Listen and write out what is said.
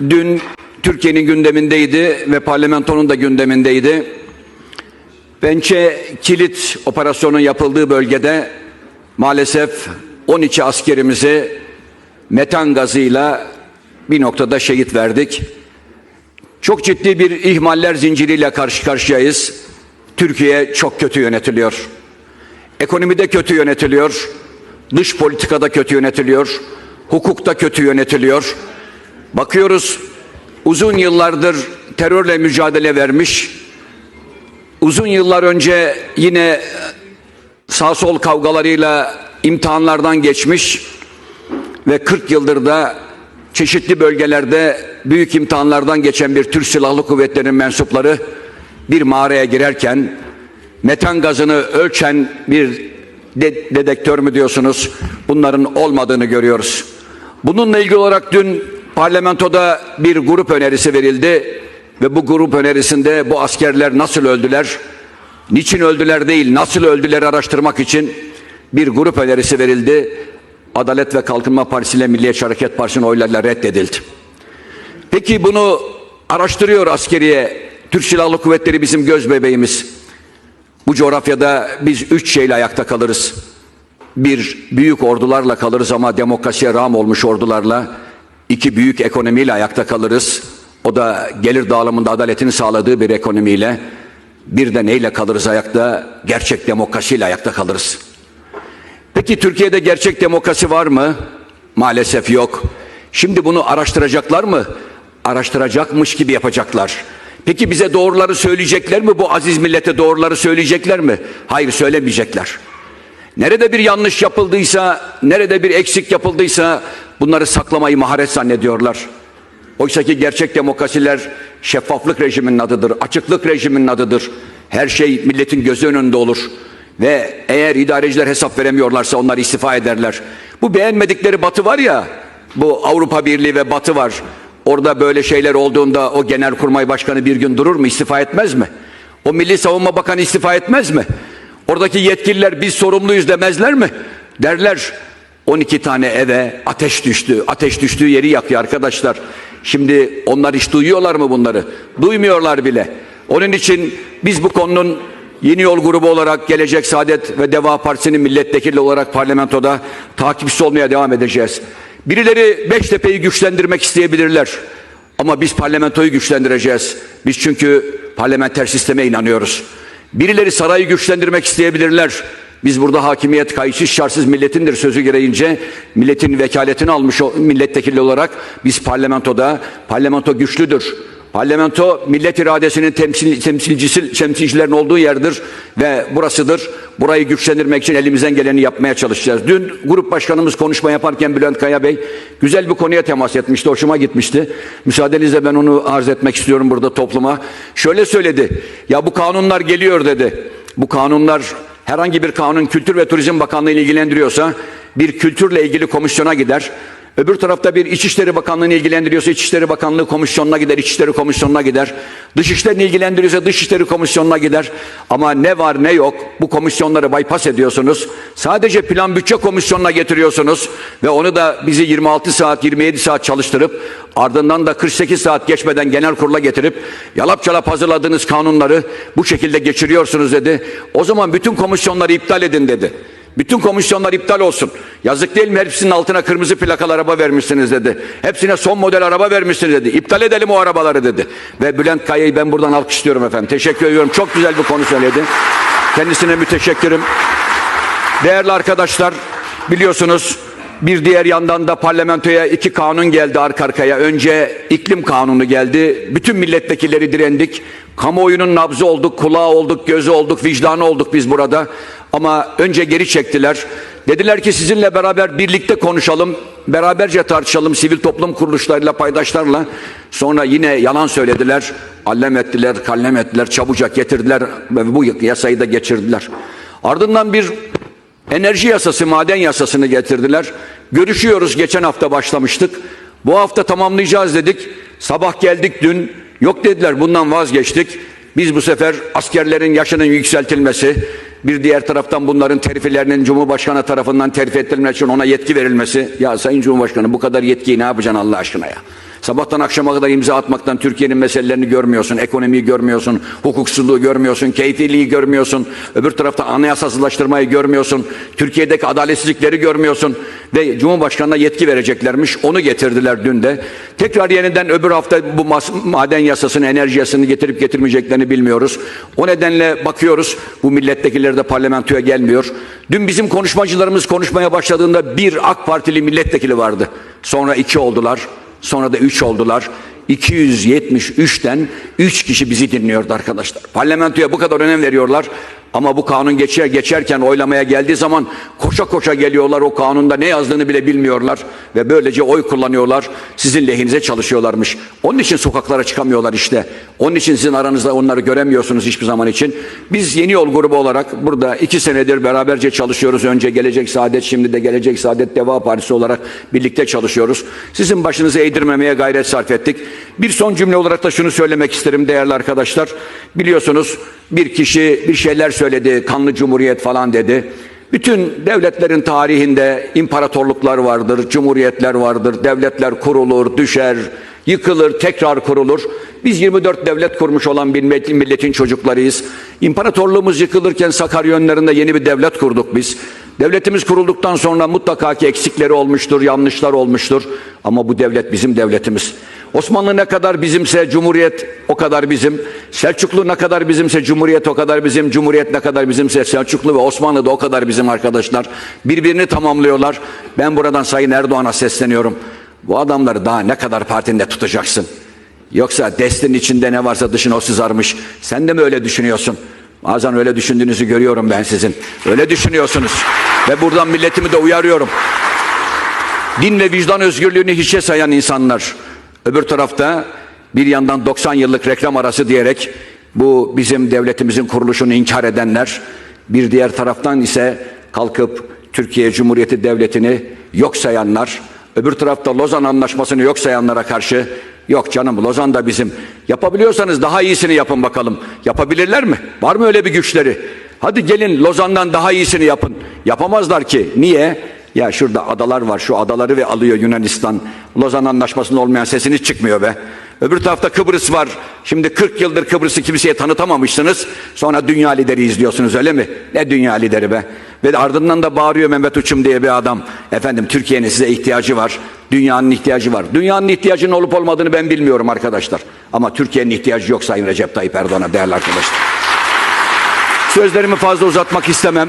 Dün Türkiye'nin gündemindeydi ve parlamentonun da gündemindeydi. Pençe kilit operasyonun yapıldığı bölgede maalesef 12 askerimizi metan gazıyla bir noktada şehit verdik. Çok ciddi bir ihmaller zinciriyle karşı karşıyayız. Türkiye çok kötü yönetiliyor. Ekonomide kötü yönetiliyor. Dış politikada kötü yönetiliyor. Hukukta kötü yönetiliyor. Bakıyoruz uzun yıllardır terörle mücadele vermiş. Uzun yıllar önce yine sağ sol kavgalarıyla imtihanlardan geçmiş ve 40 yıldır da çeşitli bölgelerde büyük imtihanlardan geçen bir Türk Silahlı Kuvvetleri'nin mensupları bir mağaraya girerken metan gazını ölçen bir de- dedektör mü diyorsunuz bunların olmadığını görüyoruz. Bununla ilgili olarak dün parlamentoda bir grup önerisi verildi ve bu grup önerisinde bu askerler nasıl öldüler, niçin öldüler değil nasıl öldüler araştırmak için bir grup önerisi verildi. Adalet ve Kalkınma Partisi ile Milliyetçi Hareket Partisi'nin oylarıyla reddedildi. Peki bunu araştırıyor askeriye. Türk Silahlı Kuvvetleri bizim göz bebeğimiz. Bu coğrafyada biz üç şeyle ayakta kalırız. Bir, büyük ordularla kalırız ama demokrasiye rağm olmuş ordularla. İki, büyük ekonomiyle ayakta kalırız. O da gelir dağılımında adaletini sağladığı bir ekonomiyle. Bir de neyle kalırız ayakta? Gerçek demokrasiyle ayakta kalırız. Peki Türkiye'de gerçek demokrasi var mı? Maalesef yok. Şimdi bunu araştıracaklar mı? Araştıracakmış gibi yapacaklar. Peki bize doğruları söyleyecekler mi? Bu aziz millete doğruları söyleyecekler mi? Hayır söylemeyecekler. Nerede bir yanlış yapıldıysa, nerede bir eksik yapıldıysa bunları saklamayı maharet zannediyorlar. Oysa ki gerçek demokrasiler şeffaflık rejiminin adıdır, açıklık rejiminin adıdır. Her şey milletin gözü önünde olur. Ve eğer idareciler hesap veremiyorlarsa onlar istifa ederler. Bu beğenmedikleri batı var ya, bu Avrupa Birliği ve batı var. Orada böyle şeyler olduğunda o genelkurmay başkanı bir gün durur mu, istifa etmez mi? O Milli Savunma Bakanı istifa etmez mi? Oradaki yetkililer biz sorumluyuz demezler mi? Derler. 12 tane eve ateş düştü. Ateş düştüğü yeri yakıyor arkadaşlar. Şimdi onlar hiç duyuyorlar mı bunları? Duymuyorlar bile. Onun için biz bu konunun Yeni Yol grubu olarak Gelecek Saadet ve Deva Partisi'nin milletvekili olarak parlamentoda takipçisi olmaya devam edeceğiz. Birileri Beştepe'yi güçlendirmek isteyebilirler. Ama biz parlamentoyu güçlendireceğiz. Biz çünkü parlamenter sisteme inanıyoruz. Birileri sarayı güçlendirmek isteyebilirler. Biz burada hakimiyet kayıtsız şartsız milletindir sözü gereğince milletin vekaletini almış milletvekili olarak biz parlamentoda parlamento güçlüdür. Parlamento millet iradesinin temsil, temsilcisi, temsilcilerin olduğu yerdir ve burasıdır. Burayı güçlendirmek için elimizden geleni yapmaya çalışacağız. Dün grup başkanımız konuşma yaparken Bülent Kaya Bey güzel bir konuya temas etmişti. Hoşuma gitmişti. Müsaadenizle ben onu arz etmek istiyorum burada topluma. Şöyle söyledi. Ya bu kanunlar geliyor dedi. Bu kanunlar herhangi bir kanun Kültür ve Turizm Bakanlığı ile ilgilendiriyorsa bir kültürle ilgili komisyona gider. Öbür tarafta bir İçişleri Bakanlığı'nı ilgilendiriyorsa İçişleri Bakanlığı Komisyonu'na gider, İçişleri Komisyonu'na gider. Dışişlerini ilgilendiriyorsa Dışişleri Komisyonu'na gider. Ama ne var ne yok bu komisyonları bypass ediyorsunuz. Sadece Plan Bütçe Komisyonu'na getiriyorsunuz ve onu da bizi 26 saat 27 saat çalıştırıp ardından da 48 saat geçmeden genel kurula getirip yalap çalap hazırladığınız kanunları bu şekilde geçiriyorsunuz dedi. O zaman bütün komisyonları iptal edin dedi. Bütün komisyonlar iptal olsun. Yazık değil mi? Hepsinin altına kırmızı plakalı araba vermişsiniz dedi. Hepsine son model araba vermişsiniz dedi. İptal edelim o arabaları dedi. Ve Bülent Kaya'yı ben buradan alkışlıyorum efendim. Teşekkür ediyorum. Çok güzel bir konu söyledi. Kendisine müteşekkirim. Değerli arkadaşlar biliyorsunuz bir diğer yandan da parlamentoya iki kanun geldi arka arkaya. Önce iklim kanunu geldi. Bütün milletvekilleri direndik. Kamuoyunun nabzı olduk, kulağı olduk, gözü olduk, vicdanı olduk biz burada. Ama önce geri çektiler. Dediler ki sizinle beraber birlikte konuşalım, beraberce tartışalım sivil toplum kuruluşlarıyla, paydaşlarla. Sonra yine yalan söylediler. Allem ettiler, kallem ettiler, çabucak getirdiler ve bu yasayı da geçirdiler. Ardından bir Enerji yasası, maden yasasını getirdiler. Görüşüyoruz, geçen hafta başlamıştık. Bu hafta tamamlayacağız dedik. Sabah geldik dün. Yok dediler, bundan vazgeçtik. Biz bu sefer askerlerin yaşının yükseltilmesi, bir diğer taraftan bunların terfilerinin Cumhurbaşkanı tarafından terfi ettirilmesi için ona yetki verilmesi. Ya Sayın Cumhurbaşkanı bu kadar yetkiyi ne yapacaksın Allah aşkına ya? Sabahtan akşama kadar imza atmaktan Türkiye'nin meselelerini görmüyorsun. Ekonomiyi görmüyorsun. Hukuksuzluğu görmüyorsun. Keyfiliği görmüyorsun. Öbür tarafta anayasasızlaştırmayı görmüyorsun. Türkiye'deki adaletsizlikleri görmüyorsun. Ve Cumhurbaşkanı'na yetki vereceklermiş. Onu getirdiler dün de. Tekrar yeniden öbür hafta bu maden yasasını, enerji yasasını getirip getirmeyeceklerini bilmiyoruz. O nedenle bakıyoruz. Bu milletvekilleri de parlamentoya gelmiyor. Dün bizim konuşmacılarımız konuşmaya başladığında bir AK Partili milletvekili vardı. Sonra iki oldular. Sonra da üç oldular. 273'ten 3 kişi bizi dinliyordu arkadaşlar. Parlamentoya bu kadar önem veriyorlar. Ama bu kanun geçer geçerken oylamaya geldiği zaman koşa koşa geliyorlar. O kanunda ne yazdığını bile bilmiyorlar. Ve böylece oy kullanıyorlar. Sizin lehinize çalışıyorlarmış. Onun için sokaklara çıkamıyorlar işte. Onun için sizin aranızda onları göremiyorsunuz hiçbir zaman için. Biz Yeni Yol grubu olarak burada iki senedir beraberce çalışıyoruz. Önce Gelecek Saadet, şimdi de Gelecek Saadet Deva Partisi olarak birlikte çalışıyoruz. Sizin başınızı eğdirmemeye gayret sarf ettik. Bir son cümle olarak da şunu söylemek isterim değerli arkadaşlar. Biliyorsunuz bir kişi bir şeyler söyledi, kanlı cumhuriyet falan dedi. Bütün devletlerin tarihinde imparatorluklar vardır, cumhuriyetler vardır, devletler kurulur, düşer, yıkılır, tekrar kurulur. Biz 24 devlet kurmuş olan bir milletin, çocuklarıyız. İmparatorluğumuz yıkılırken Sakarya önlerinde yeni bir devlet kurduk biz. Devletimiz kurulduktan sonra mutlaka ki eksikleri olmuştur, yanlışlar olmuştur. Ama bu devlet bizim devletimiz. Osmanlı ne kadar bizimse Cumhuriyet o kadar bizim. Selçuklu ne kadar bizimse Cumhuriyet o kadar bizim. Cumhuriyet ne kadar bizimse Selçuklu ve Osmanlı da o kadar bizim arkadaşlar. Birbirini tamamlıyorlar. Ben buradan Sayın Erdoğan'a sesleniyorum. Bu adamları daha ne kadar partinde tutacaksın? Yoksa destin içinde ne varsa dışına o sızarmış. Sen de mi öyle düşünüyorsun? Bazen öyle düşündüğünüzü görüyorum ben sizin. Öyle düşünüyorsunuz. Ve buradan milletimi de uyarıyorum. Din ve vicdan özgürlüğünü hiçe sayan insanlar. Öbür tarafta bir yandan 90 yıllık reklam arası diyerek bu bizim devletimizin kuruluşunu inkar edenler. Bir diğer taraftan ise kalkıp Türkiye Cumhuriyeti Devleti'ni yok sayanlar. Öbür tarafta Lozan Anlaşması'nı yok sayanlara karşı yok canım Lozan da bizim. Yapabiliyorsanız daha iyisini yapın bakalım. Yapabilirler mi? Var mı öyle bir güçleri? Hadi gelin Lozan'dan daha iyisini yapın. Yapamazlar ki. Niye? Ya şurada adalar var. Şu adaları ve alıyor Yunanistan. Lozan Anlaşması'nda olmayan sesiniz çıkmıyor be. Öbür tarafta Kıbrıs var. Şimdi 40 yıldır Kıbrıs'ı kimseye tanıtamamışsınız. Sonra dünya lideri izliyorsunuz öyle mi? Ne dünya lideri be? Ve ardından da bağırıyor Mehmet Uçum diye bir adam. Efendim Türkiye'nin size ihtiyacı var. Dünyanın ihtiyacı var. Dünyanın ihtiyacının olup olmadığını ben bilmiyorum arkadaşlar. Ama Türkiye'nin ihtiyacı yok Sayın Recep Tayyip Erdoğan'a değerli arkadaşlar. Sözlerimi fazla uzatmak istemem.